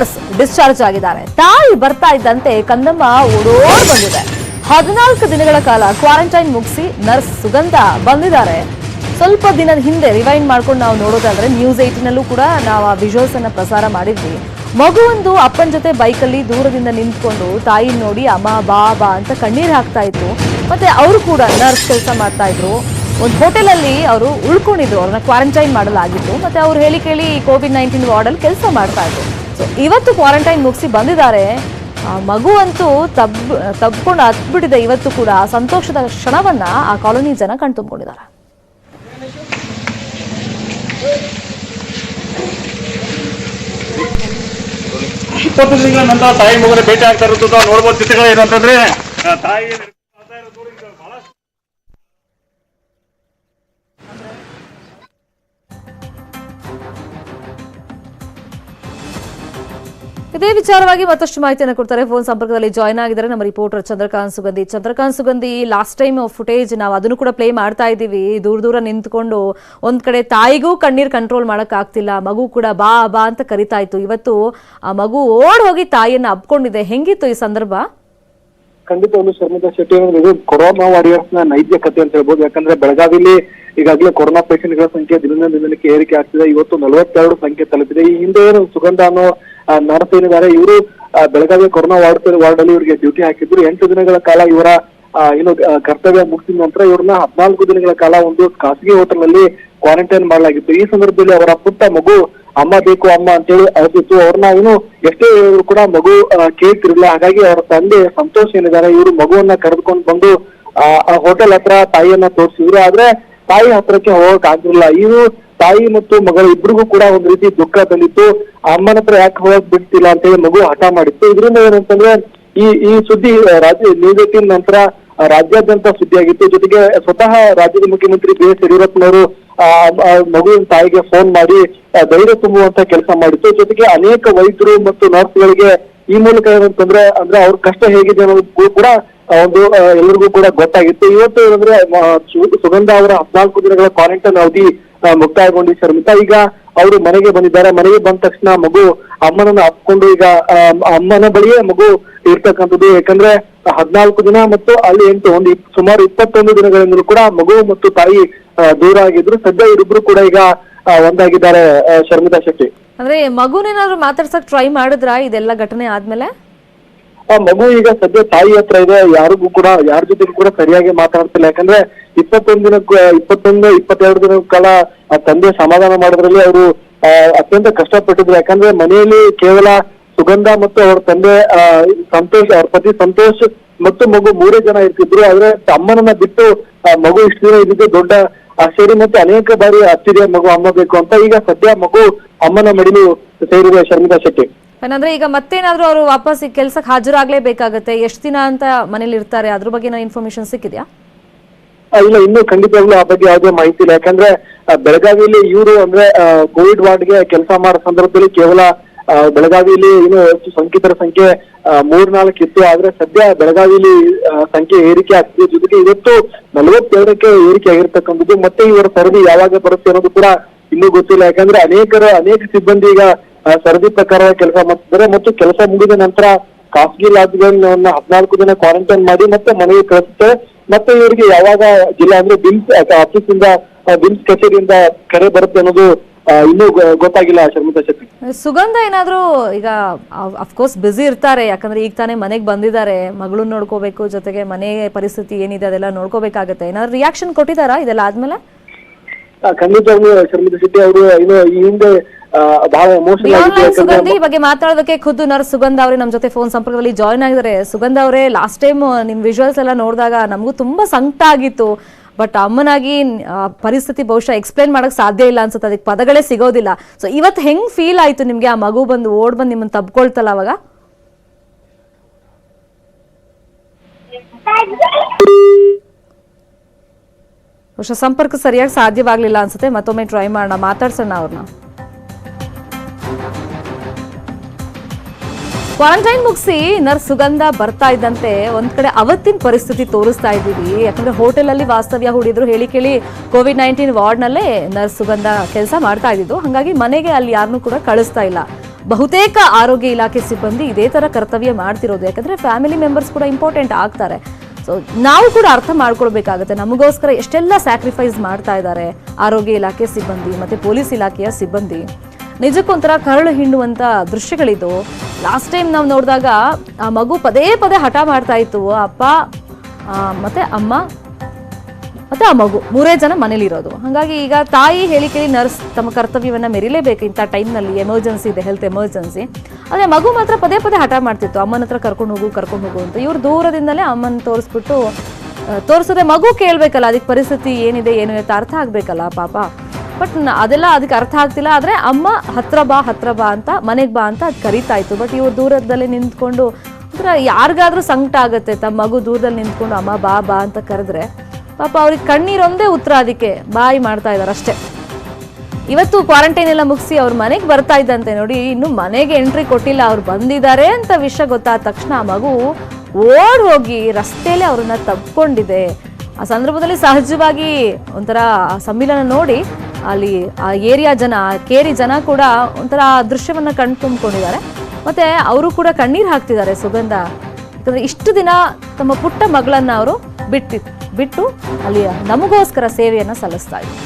Nurse discharge ಆಗಿದ್ದಾರೆ. ತಾಯಿ ಬರ್ತಾ ಇದ್ದಂತೆ ಕಂದಮ್ಮ ಓಡೋಡ್ ಬಂದಿದೆ. ಹದಿನಾಲ್ಕು ದಿನಗಳ ಕಾಲ ಕ್ವಾರಂಟೈನ್ ಮುಗಿಸಿ ನರ್ಸ್ ಸುಗಂಧ ಬಂದಿದ್ದಾರೆ. ಸ್ವಲ್ಪ ದಿನದ ಹಿಂದೆ ರಿವೈಂಡ್ ಮಾಡ್ಕೊಂಡು ನಾವು ನೋಡೋದಾದ್ರೆ ನ್ಯೂಸ್ ಏಟಿನಲ್ಲೂ ಕೂಡ ನಾವು ಆ ವಿಜುವಲ್ಸ್ ಅನ್ನ ಪ್ರಸಾರ ಮಾಡಿದ್ವಿ. ಮಗುವೊಂದು ಅಪ್ಪನ ಜೊತೆ ಬೈಕಲ್ಲಿ ದೂರದಿಂದ ನಿಂತ್ಕೊಂಡು ತಾಯಿ ನೋಡಿ ಅಮ್ಮ, ಬಾ ಬಾ ಅಂತ ಕಣ್ಣೀರು ಹಾಕ್ತಾ ಇದ್ರು. ಮತ್ತೆ ಅವರು ಕೂಡ ನರ್ಸ್ ಕೆಲಸ ಮಾಡ್ತಾ ಇದ್ರು. ಒಂದು ಹೋಟೆಲಲ್ಲಿ ಅವರು ಉಳ್ಕೊಂಡಿದ್ರು, ಅವ್ರನ್ನ ಕ್ವಾರಂಟೈನ್ ಮಾಡಲಾಗಿತ್ತು. ಮತ್ತೆ ಅವ್ರು ಹೇಳಿ ಕೇಳಿ ಕೋವಿಡ್ ನೈನ್ಟೀನ್ ವಾರ್ಡಲ್ಲಿ ಕೆಲಸ ಮಾಡ್ತಾ ಇದ್ರು. ಇವತ್ತು ಕ್ವಾರಂಟೈನ್ ಮುಗಿಸಿ ಬಂದಿದ್ದಾರೆ. ಆ, ಮಗು ಅಂತೂ ತಬ್, ತಬ್ಕೊಂಡು ಹತ್ಬಿಟ್ಟಿದೆ ಇವತ್ತು ಕೂಡ. ಸಂತೋಷದ ಕ್ಷಣವನ್ನ ಆ ಕಾಲೋನಿ ಜನ ಕಣ್ತುಂಬಿಕೊಂಡಿದ್ದಾರೆ. ಇಪ್ಪತ್ತು ತಿಂಗಳ ನಂತರ ತಾಯಿ ಮಗುನ ಭೇಟಿ ಆಗ್ತಾ ಇರೋದು ನೋಡ್ಬೋದು ಚಿತ್ರಗಳು ಏನಂತಂದ್ರೆ ತಾಯಿ ಇದೇ ವಿಚಾರವಾಗಿ ಮತ್ತಷ್ಟು ಮಾಹಿತಿಯನ್ನು ಕೊಡ್ತಾರೆ. ಫೋನ್ ಸಂಪರ್ಕದಲ್ಲಿ ಜಾಯ್ನ್ ಆಗಿದ್ದಾರೆ. ನಮ್ಮ reporter Chandrakant Sugandhi. Chandrakant Sugandhi last time footage ನಾವು ಅದನ್ನು ಕೂಡ ಪ್ಲೇ ಮಾಡ್ತಾ ಇದ್ದೀವಿ. ದೂರ ದೂರ ನಿಂತ್ಕೊಂಡು ಒಂದ್ ಕಡೆ ತಾಯಿಗೂ ಕಣ್ಣೀರ್ ಕಂಟ್ರೋಲ್ ಮಾಡಕ್ ಆಗ್ತಿಲ್ಲ. ಮಗು ಕೂಡ ಬಾ ಬಾ ಅಂತ ಕರಿತಾ ಇತ್ತು. ಇವತ್ತು ಆ ಮಗು ಓಡ್ ಹೋಗಿ ತಾಯಿಯನ್ನ ಅಪ್ಕೊಂಡಿದೆ. ಹೆಂಗಿತ್ತು ಈ ಸಂದರ್ಭ? ಖಂಡಿತ ಒಂದು ಶರ್ಮಿತಾ ಶೆಟ್ಟಿ ಇದು ಕೊರೋನಾ ವಾರಿಯರ್ಸ್ನ ನೈಜ ಕಥೆ ಅಂತ ಹೇಳ್ಬೋದು. ಯಾಕಂದ್ರೆ ಬೆಳಗಾವಿಲಿ ಈಗಾಗಲೇ ಕೊರೋನಾ ಪೇಷಂಟ್ಗಳ ಸಂಖ್ಯೆ ದಿನದಿಂದ ದಿನಕ್ಕೆ ಏರಿಕೆ ಆಗ್ತಿದೆ. ಇವತ್ತು ನಲವತ್ತೆರಡು ಸಂಖ್ಯೆ ತಲುಪಿದೆ. ಈ ಹಿಂದೆ ಏನು ಸುಗಂಧ ಅನ್ನೋ ನರ್ಸ್ ಏನಿದ್ದಾರೆ ಇವರು ಬೆಳಗಾವಿ ಕೊರೋನಾ ವಾರ್ಡ್ ವಾರ್ಡ್ ಅಲ್ಲಿ ಇವರಿಗೆ ಡ್ಯೂಟಿ ಹಾಕಿದ್ರು. ಎಂಟು ದಿನಗಳ ಕಾಲ ಇವರ ಏನು ಕರ್ತವ್ಯ ಮುಗಿಸಿದ ನಂತರ ಇವ್ರನ್ನ ಹದಿನಾಲ್ಕು ದಿನಗಳ ಕಾಲ ಒಂದು ಖಾಸಗಿ ಹೋಟೆಲ್ನಲ್ಲಿ ಕ್ವಾರಂಟೈನ್ ಮಾಡಲಾಗಿತ್ತು. ಈ ಸಂದರ್ಭದಲ್ಲಿ ಅವರ ಪುಟ್ಟ ಮಗು ಅಮ್ಮ ಬೇಕು ಅಮ್ಮ ಅಂತೇಳಿ ಅಳಿಸಿತ್ತು ಅವ್ರನ್ನ ಏನು ಎಷ್ಟೇ ಇವರು ಕೂಡ ಮಗು ಕೇಳ್ತಿರಲಿಲ್ಲ. ಹಾಗಾಗಿ ಅವರ ತಂದೆ ಸಂತೋಷ್ ಏನಿದ್ದಾರೆ ಇವರು ಮಗುವನ್ನ ಕರೆದುಕೊಂಡು ಬಂದು ಆ, ಆ ಹೋಟೆಲ್ ಹತ್ರ ತಾಯಿಯನ್ನ ತೋರಿಸಿದ್ರು. ಆದ್ರೆ ತಾಯಿ ಹತ್ರಕ್ಕೆ ಹೋಗಕ್ ಆಗಿರ್ಲಿಲ್ಲ ಇವರು ತಾಯಿ ಮತ್ತು ಮಗಳು ಇಬ್ಬರಿಗೂ ಕೂಡ ಒಂದ್ ರೀತಿ ದುಃಖ ತಂದಿತ್ತು ಅಮ್ಮನ ಹತ್ರ ಯಾಕೆ ಹೋಗಕ್ ಬಿಡ್ತಿಲ್ಲ ಅಂತ ಹೇಳಿ ಮಗು ಹಠ ಮಾಡಿತ್ತು. ಇದರಿಂದ ಏನಂತಂದ್ರೆ ಈ ಈ ಸುದ್ದಿ ರಾಜ್ಯ ನ್ಯೂಸ್ ನಂತರ ರಾಜ್ಯಾದ್ಯಂತ ಸುದ್ದಿಯಾಗಿತ್ತು. ಜೊತೆಗೆ ಸ್ವತಃ ರಾಜ್ಯದ ಮುಖ್ಯಮಂತ್ರಿ ಬಿ ಎಸ್ ಯಡಿಯೂರಪ್ಪನವರು ಮಗುವಿನ ತಾಯಿಗೆ ಫೋನ್ ಮಾಡಿ ಧೈರ್ಯ ತುಂಬುವಂತ ಕೆಲಸ ಮಾಡಿತ್ತು. ಜೊತೆಗೆ ಅನೇಕ ವೈದ್ಯರು ಮತ್ತು ನರ್ಸ್ಗಳಿಗೆ ಈ ಮೂಲಕ ಏನಂತಂದ್ರೆ ಅಂದ್ರೆ ಅವ್ರ ಕಷ್ಟ ಹೇಗಿದೆ ಅನ್ನೋದು ಕೂಡ ಒಂದು ಆ, ಎಲ್ಲರಿಗೂ ಕೂಡ ಗೊತ್ತಾಗಿತ್ತು. ಇವತ್ತು ಏನಂದ್ರೆ ಸುಗಂಧ ಅವರ ಹದಿನಾಲ್ಕು ದಿನಗಳ ಕ್ವಾರಂಟೈನ್ ಅವಧಿ ಮುಕ್ತಾಯಗೊಂಡು ಶರ್ಮಿತಾ ಈಗ ಅವರು ಮನೆಗೆ ಬಂದಿದ್ದಾರೆ. ಮನೆಗೆ ಬಂದ ತಕ್ಷಣ ಮಗು ಅಮ್ಮನನ್ನ ಅಪ್ಕೊಂಡು ಈಗ ಅಮ್ಮನ ಬಳಿಯೇ ಮಗು ಇರ್ತಕ್ಕಂಥದ್ದು. ಯಾಕಂದ್ರೆ ಹದಿನಾಲ್ಕು ದಿನ ಮತ್ತು ಅಲ್ಲಿ ಎಂಟು ಒಂದು ಸುಮಾರು ಇಪ್ಪತ್ತೊಂದು ದಿನಗಳಿಂದಲೂ ಕೂಡ ಮಗು ಮತ್ತು ತಾಯಿ ದೂರ ಆಗಿದ್ರು. ಸದ್ಯ ಇವರಿಬ್ರು ಕೂಡ ಈಗ ಒಂದಾಗಿದ್ದಾರೆ ಶರ್ಮಿತಾ ಶೆಟ್ಟಿ. ಅಂದ್ರೆ ಮಗುನೇನಾದ್ರು ಮಾತಾಡ್ಸಕ್ ಟ್ರೈ ಮಾಡಿದ್ರಾ? ಇದೆಲ್ಲ ಘಟನೆ ಆದ್ಮೇಲೆ? ಆ ಮಗು ಈಗ ಸದ್ಯ ತಾಯಿ ಹತ್ರ ಇದೆ. ಯಾರಿಗೂ ಕೂಡ ಯಾರ ಜೊತೆಗೂ ಕೂಡ ಸರಿಯಾಗಿ ಮಾತಾಡ್ತಿಲ್ಲ. ಯಾಕಂದ್ರೆ ಇಪ್ಪತ್ತೊಂದು ದಿನ ಇಪ್ಪತ್ತೊಂದು, ಇಪ್ಪತ್ತೆರಡು ದಿನ ಕಾಲ ಆ ತಂದೆ ಸಮಾಧಾನ ಮಾಡೋದ್ರಲ್ಲಿ ಅವರು ಅತ್ಯಂತ ಕಷ್ಟಪಟ್ಟಿದ್ರು. ಯಾಕಂದ್ರೆ ಮನೆಯಲ್ಲಿ ಕೇವಲ ಸುಗಂಧ ಮತ್ತು ಅವ್ರ ತಂದೆ ಸಂತೋಷ್, ಅವ್ರ ಪತಿ ಸಂತೋಷ್ ಮತ್ತು ಮಗು ಮೂರೇ ಜನ ಇರ್ತಿದ್ರು. ಆದ್ರೆ ಅಮ್ಮನನ್ನ ಬಿಟ್ಟು ಮಗು ಇಷ್ಟು ದಿನ ಇದ್ದಿದ್ದು ದೊಡ್ಡ ಆಶ್ಚರ್ಯ ಮತ್ತೆ ಅನೇಕ ಬಾರಿ ಆಶ್ಚರ್ಯ ಮಗು, ಅಮ್ಮ ಬೇಕು ಅಂತ. ಈಗ ಸದ್ಯ ಮಗು ಅಮ್ಮನ ಮಡಿಲು ಸೇರಿದೆ ಶರ್ಮಿತಾ ಶೆಟ್ಟಿ. ಏನಂದ್ರೆ ಈಗ ಮತ್ತೇನಾದ್ರೂ ಅವರು ವಾಪಸ್ ಈ ಕೆಲ್ಸಕ್ಕೆ ಹಾಜರಾಗ್ಲೇಬೇಕಾಗತ್ತೆ? ಎಷ್ಟು ದಿನ ಅಂತ ಮನೇಲಿ ಇರ್ತಾರೆ ಅದ್ರ ಬಗ್ಗೆ ಇನ್ಫಾರ್ಮೇಶನ್ ಸಿಕ್ಕಿದ್ಯಾ? ಇಲ್ಲ, ಇನ್ನು ಖಂಡಿತವಾಗ್ಲೂ ಆ ಬಗ್ಗೆ ಯಾವುದೇ ಮಾಹಿತಿ ಇಲ್ಲ. ಯಾಕಂದ್ರೆ ಬೆಳಗಾವಿಯಲ್ಲಿ ಇವರು ಅಂದ್ರೆ ಕೋವಿಡ್ ವಾರ್ಡ್ಗೆ ಕೆಲಸ ಮಾಡೋ ಸಂದರ್ಭದಲ್ಲಿ ಕೇವಲ ಬೆಳಗಾವಿಯಲ್ಲಿ ಏನು ಸೋಂಕಿತರ ಸಂಖ್ಯೆ ಮೂರ್ನಾಲ್ಕು ಇತ್ತು. ಆದ್ರೆ ಸದ್ಯ ಬೆಳಗಾವಿಯಲ್ಲಿ ಸಂಖ್ಯೆ ಏರಿಕೆ ಆಗ್ತಿದೆ. ಜೊತೆಗೆ ಇವತ್ತು ನಲವತ್ತೆರಡಕ್ಕೆ ಏರಿಕೆ ಆಗಿರ್ತಕ್ಕಂಥದ್ದು. ಮತ್ತೆ ಇವರ ಸರದಿ ಯಾವಾಗ ಬರುತ್ತೆ ಅನ್ನೋದು ಕೂಡ ಇನ್ನೂ ಗೊತ್ತಿಲ್ಲ. ಯಾಕಂದ್ರೆ ಅನೇಕರ, ಅನೇಕ ಸಿಬ್ಬಂದಿ ಈಗ ಸರದಿ ಪ್ರಕಾರ ಕೆಲಸ ಮಾಡ್ತಿದ್ದಾರೆ. ಮತ್ತು ಕೆಲಸ ಮುಗಿದ ನಂತರ ಖಾಸಗಿ ಲಾಡ್ಜ್ಗಳನ್ನ ಹದಿನಾಲ್ಕು ದಿನ ಕ್ವಾರಂಟೈನ್ ಮಾಡಿ ಮತ್ತೆ ಮನೆಗೆ ಕಳಿಸುತ್ತೆ. ಮತ್ತೆ ಇವರಿಗೆ ಯಾವಾಗ ಜಿಲ್ಲಾ ಅಂದ್ರೆ ಬಿಮ್ಸ್ ಆಫೀಸ್ ಇಂದ ಬಿಮ್ಸ್ ಕಚೇರಿಯಿಂದ ಕರೆ ಬರುತ್ತೆ ಅನ್ನೋದು ಇನ್ನೂ ಗೊತ್ತಾಗಿಲ್ಲ ಶರ್ಮಿತಾ ಶೆಟ್ಟಿ. ಸುಗಂಧ ಏನಾದ್ರೂ ಈಗ ಅಫ್ಕೋರ್ಸ್ ಬ್ಯುಸಿ ಇರ್ತಾರೆ ಯಾಕಂದ್ರೆ ಈಗ ತಾನೇ ಮನೆಗೆ ಬಂದಿದ್ದಾರೆ ಮಗಳನ್ನ ನೋಡ್ಕೋಬೇಕು ಜೊತೆಗೆ ಮನೆ ಪರಿಸ್ಥಿತಿ ಏನಿದೆ ಅದೆಲ್ಲ ನೋಡ್ಕೋಬೇಕಾಗತ್ತೆ. ಏನಾದ್ರು ರಿಯಾಕ್ಷನ್ ಕೊಟ್ಟಿದಾರಾ ಇದೆಲ್ಲ ಆದ್ಮೇಲೆ? ಖಂಡಿತ ಶರ್ಮಿತಾ ಶೆಟ್ಟಿ ಅವರು ಏನೋ ಈ ಹಿಂದೆ ಬಹಳ ಎಮೋಷನಲ್ ಬಗ್ಗೆ ಮಾತಾಡೋದಕ್ಕೆ ಖುದ್ದು ನರ್ ಸುಗಂಧ ಅವರೇ ನಮ್ಮ ಜೊತೆ ಫೋನ್ ಸಂಪರ್ಕದಲ್ಲಿ ಜಾಯ್ನ್ ಆಗಿದ್ದಾರೆ. ಸುಗಂಧ ಅವರೇ ಲಾಸ್ಟ್ ಟೈಮ್ ನಿಮ್ ವಿಜುವಲ್ಸ್ ಎಲ್ಲ ನೋಡಿದಾಗ ನಮಗೂ ತುಂಬಾ ಸಂಕಟ ಆಗಿತ್ತು. ಬಟ್ ಅಮ್ಮನಾಗಿ ಪರಿಸ್ಥಿತಿ ಬಹುಶಃ ಎಕ್ಸ್ಪ್ಲೈನ್ ಮಾಡಕ್ ಸಾಧ್ಯ ಇಲ್ಲ ಅನ್ಸುತ್ತೆ. ಅದಕ್ಕೆ ಪದಗಳೇ ಸಿಗೋದಿಲ್ಲ. ಸೊ ಇವತ್ತು ಹೆಂಗ್ ಫೀಲ್ ಆಯ್ತು ನಿಮ್ಗೆ? ಆ ಮಗು ಬಂದು ಓಡ್ ಬಂದು ನಿಮ್ಮನ್ನ ತಬ್ಕೊಳ್ತಲ್ಲ ಅವಾಗ? ಬಹುಶಃ ಸಂಪರ್ಕ ಸರಿಯಾಗಿ ಸಾಧ್ಯವಾಗ್ಲಿಲ್ಲ ಅನ್ಸುತ್ತೆ. ಮತ್ತೊಮ್ಮೆ ಟ್ರೈ ಮಾಡೋಣ. ಮಾತಾಡ್ಸೋಣ ಅವ್ರನ್ನ. ಕ್ವಾರಂಟೈನ್ ಮುಗಿಸಿ ನರ್ ಸುಗಂಧ ಬರ್ತಾ ಇದ್ದಂತೆ ಒಂದ್ ಕಡೆ ಅವತ್ತಿನ ಪರಿಸ್ಥಿತಿ ತೋರಿಸ್ತಾ ಇದ್ದೀವಿ. ಯಾಕಂದ್ರೆ ಹೋಟೆಲ್ ಅಲ್ಲಿ ವಾಸ್ತವ್ಯ ಹೂಡಿದ್ರು ಹೇಳಿ ಕೇಳಿ ಕೋವಿಡ್ ನೈನ್ಟೀನ್ ವಾರ್ಡ್ ನಲ್ಲೇ ನರ್ಸ್ ಸುಗಂಧ ಕೆಲಸ ಮಾಡ್ತಾ ಇದ್ದಿದ್ದು. ಹಾಗಾಗಿ ಮನೆಗೆ ಅಲ್ಲಿ ಯಾರನ್ನೂ ಕೂಡ ಕಳಿಸ್ತಾ ಇಲ್ಲ. ಬಹುತೇಕ ಆರೋಗ್ಯ ಇಲಾಖೆ ಸಿಬ್ಬಂದಿ ಇದೇ ತರ ಕರ್ತವ್ಯ ಮಾಡ್ತಿರೋದು. ಯಾಕಂದ್ರೆ ಫ್ಯಾಮಿಲಿ ಮೆಂಬರ್ಸ್ ಕೂಡ ಇಂಪಾರ್ಟೆಂಟ್ ಆಗ್ತಾರೆ. ಸೊ ನಾವು ಕೂಡ ಅರ್ಥ ಮಾಡ್ಕೊಳ್ಬೇಕಾಗತ್ತೆ. ನಮಗೋಸ್ಕರ ಎಷ್ಟೆಲ್ಲ ಸ್ಯಾಕ್ರಿಫೈಸ್ ಮಾಡ್ತಾ ಇದ್ದಾರೆ ಆರೋಗ್ಯ ಇಲಾಖೆ ಸಿಬ್ಬಂದಿ ಮತ್ತೆ ಪೊಲೀಸ್ ಇಲಾಖೆಯ ಸಿಬ್ಬಂದಿ. ನಿಜಕ್ಕೊಂಥರ ಕರಳು ಹಿಂಡುವಂಥ ದೃಶ್ಯಗಳಿದು. ಲಾಸ್ಟ್ ಟೈಮ್ ನಾವು ನೋಡಿದಾಗ ಆ ಮಗು ಪದೇ ಪದೇ ಹಠ ಮಾಡ್ತಾ ಇತ್ತು. ಅಪ್ಪ ಮತ್ತು ಅಮ್ಮ ಮತ್ತೆ ಆ ಮಗು ಮೂರೇ ಜನ ಮನೇಲಿರೋದು. ಹಾಗಾಗಿ ಈಗ ತಾಯಿ ಹೇಳಿ ಕೇಳಿ ನರ್ಸ್ ತಮ್ಮ ಕರ್ತವ್ಯವನ್ನು ಮೆರಿಲೇಬೇಕು ಇಂಥ ಟೈಮ್ನಲ್ಲಿ ಎಮರ್ಜೆನ್ಸಿ ಇದೆ ಹೆಲ್ತ್ ಎಮರ್ಜೆನ್ಸಿ. ಆದರೆ ಮಗು ಮಾತ್ರ ಪದೇ ಪದೇ ಹಠ ಮಾಡ್ತಿತ್ತು. ಅಮ್ಮನ ಹತ್ರ ಕರ್ಕೊಂಡು ಹೋಗು ಕರ್ಕೊಂಡು ಹೋಗು ಅಂತ. ಇವ್ರು ದೂರದಿಂದಲೇ ಅಮ್ಮನ ತೋರಿಸ್ಬಿಟ್ಟು ಆ, ತೋರಿಸಿದ್ರೆ ಮಗು ಕೇಳಬೇಕಲ್ಲ ಅದಕ್ಕೆ ಪರಿಸ್ಥಿತಿ ಏನಿದೆ ಏನು ಅಂತ ಅರ್ಥ ಆಗಬೇಕಲ್ಲ ಪಾಪ. ಬಟ್ ಅದೆಲ್ಲ ಅದಕ್ಕೆ ಅರ್ಥ ಆಗ್ತಿಲ್ಲ. ಆದರೆ ಅಮ್ಮ ಹತ್ರ ಬಾ ಹತ್ರ ಬಾ ಅಂತ, ಮನೆಗೆ ಬಾ ಅಂತ ಅದು ಕರೀತಾ ಇತ್ತು ಬಟ್ ಇವ್ರು ದೂರದಲ್ಲೇ ನಿಂತ್ಕೊಂಡು ಒಂಥರ ಯಾರಿಗಾದ್ರೂ ಸಂಕಟ ಆಗುತ್ತೆ, ತಮ್ಮ ಮಗು ದೂರದಲ್ಲಿ ನಿಂತ್ಕೊಂಡು ಅಮ್ಮ ಬಾ ಬಾ ಅಂತ ಕರೆದ್ರೆ ಪಾಪ ಅವ್ರಿಗೆ ಕಣ್ಣೀರೊಂದೇ ಉತ್ತರ ಅದಕ್ಕೆ ಬಾಯಿ ಮಾಡ್ತಾ ಇದ್ದಾರೆ ಅಷ್ಟೇ. ಇವತ್ತು ಕ್ವಾರಂಟೈನ್ ಎಲ್ಲ ಮುಗಿಸಿ ಅವ್ರ ಮನೆಗೆ ಬರ್ತಾ ಇದ್ದಂತೆ ನೋಡಿ, ಇನ್ನು ಮನೆಗೆ ಎಂಟ್ರಿ ಕೊಟ್ಟಿಲ್ಲ. ಅವ್ರು ಬಂದಿದ್ದಾರೆ ಅಂತ ವಿಷಯ ಗೊತ್ತಾದ ತಕ್ಷಣ ಆ ಮಗು ಓಡ್ ಹೋಗಿ ರಸ್ತೆಯಲ್ಲಿ ಅವ್ರನ್ನ ತಬ್ಕೊಂಡಿದೆ ಆ ಸಂದರ್ಭದಲ್ಲಿ ಸಹಜವಾಗಿ ಒಂಥರ ಸಮ್ಮಿಲನ ನೋಡಿ ಅಲ್ಲಿ ಆ ಏರಿಯಾ ಜನ, ಕೇರಿ ಜನ ಕೂಡ ಒಂಥರ ಆ ದೃಶ್ಯವನ್ನು ಕಣ್ ತುಂಬಿಕೊಂಡಿದ್ದಾರೆ. ಮತ್ತೆ ಅವರು ಕೂಡ ಕಣ್ಣೀರು ಹಾಕ್ತಿದ್ದಾರೆ ಸುಗಂಧ. ಯಾಕಂದ್ರೆ ಇಷ್ಟು ದಿನ ತಮ್ಮ ಪುಟ್ಟ ಮಗಳನ್ನ ಅವರು ಬಿಟ್ಟಿ ಬಿಟ್ಟು ಅಲ್ಲಿ ನಮಗೋಸ್ಕರ ಸೇವೆಯನ್ನು ಸಲ್ಲಿಸ್ತಾ ಇದ್ರು.